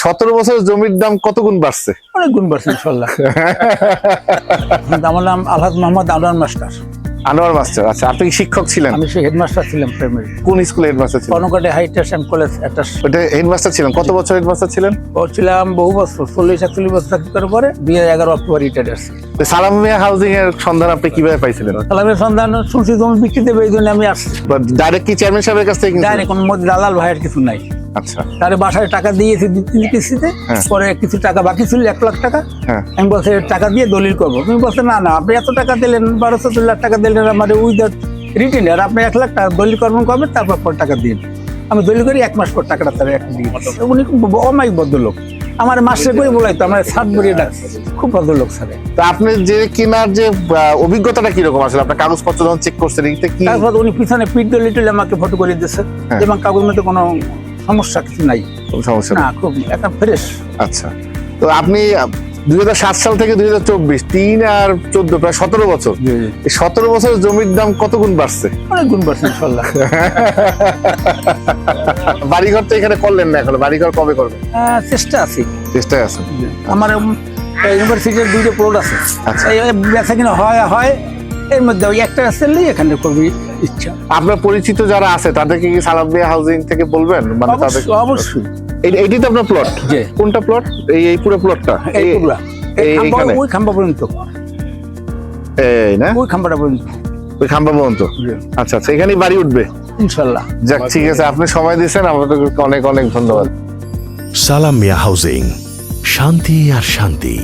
সতেরো বছর জমির দাম কত গুণ বাড়ছে? অনেক গুণ বাড়ছে ইনশাল্লাহ আমার নাম আলহাজ মোহাম্মদ আনোয়ার মাস্টার। আনোয়ার মাস্টার আচ্ছা আপনি কি শিক্ষক ছিলেন? আমি হেডমাস্টার ছিলাম প্রাইমারি কোন স্কুলে হেডমাস্টার ছিলেন? কনকাটে হাই অ্যান্ড কলেজ একটা ওটা হেডমাস্টার ছিলেন? কত বছর হেডমাস্টার ছিলেন? ও ছিলাম বহু বছর চল্লিশ একচল্লিশ বছর চাকরি করার পরে দুই হাজার এগারো অক্টোবর রিটায়ার্ড আসছি। তো সালাম মিয়া হাউজিং এর সন্ধান আপনি কীভাবে পাইছিলেন? সালামের সন্ধান শুনছি জমি বিক্রি দেবে এই জন্য আমি আসছি। ডাইরেক্ট কি চেয়ারম্যান সাহেবের কাছ থেকে? ডাইরেক্ট কোনো দালাল ভাইয়ের কিছু নাই। আচ্ছা। তারে বাসায় টাকা দিয়েছি দুই তিন কিস্তিতে হ্যাঁ। পরে কিছু টাকা বাকি ছিল এক লাখ টাকা। হ্যাঁ। আমি বলছি টাকা দিয়ে দলিল করব। তুমি বলছে না না আপনি এত টাকা দিলেন বারোশো দু লাখ টাকা দিলেন আমার উইদাউট রিটেন আর আপনি এক লাখ টাকা দলিল করবেন করবেন তারপর পর টাকা দিন। আমি দলিল করি এক মাস পর টাকাটা তার এক দিয়ে উনি অমায়িক ভদ্রলোক। আমার মাসে করে বলাইতো আমার সাত বড়িয়ে ডাকছে খুব ভদ্রলোক স্যার। তো আপনি যে কেনার যে অভিজ্ঞতাটা কীরকম আসলে? আপনার কাগজপত্র যখন চেক করছেন কি তারপর উনি পিছনে পিঠ দলিল আমাকে ফটো করে দিচ্ছে হ্যাঁ। এবং কাগজ মধ্যে কোনো সমস্যা কিছু নাই। কোনো সমস্যা? না খুব ফ্রেশ আচ্ছা। তো আপনি দুই হাজার সাত সাল থেকে দুই হাজার চব্বিশ তিন আর চোদ্দ প্রায় সতেরো বছর। এই সতেরো বছর জমির দাম কত গুণ বাড়ছে? অনেক গুণ বাড়ছে ইনশাল্লাহ। বাড়িঘর তো এখানে করলেন না এখন। বাড়িঘর কবে করবেন? চেষ্টা আছে। চেষ্টায় আছে আমার ইউনিভার্সিটির দুইটা প্লট আছে। আচ্ছা। বেচা কিনা হয় হয় এর মধ্যে ওই একটা সেললেই এখানে করবি ইচ্ছা। আপনার পরিচিত যারা আছে তাদেরকে কি সালামিয়া হাউজিং থেকে বলবেন? মানে তাদের অবশ্যই। এইটি তো আপনার প্লট। কোনটা প্লট এই এই পুরো প্লটটা এই পুরা। এই এইখানে? ওই খাম্বা পর্যন্ত। এই না? ওই খাম্বাটা পর্যন্ত। ওই খাম্বা পর্যন্ত? আচ্ছা আচ্ছা এখানেই বাড়ি উঠবে? ইনশাল্লাহ। যাক ঠিক আছে আপনি সময় দিয়েছেন আমাদের অনেক অনেক ধন্যবাদ। সালাম মিয়া হাউজিং শান্তি আর শান্তি।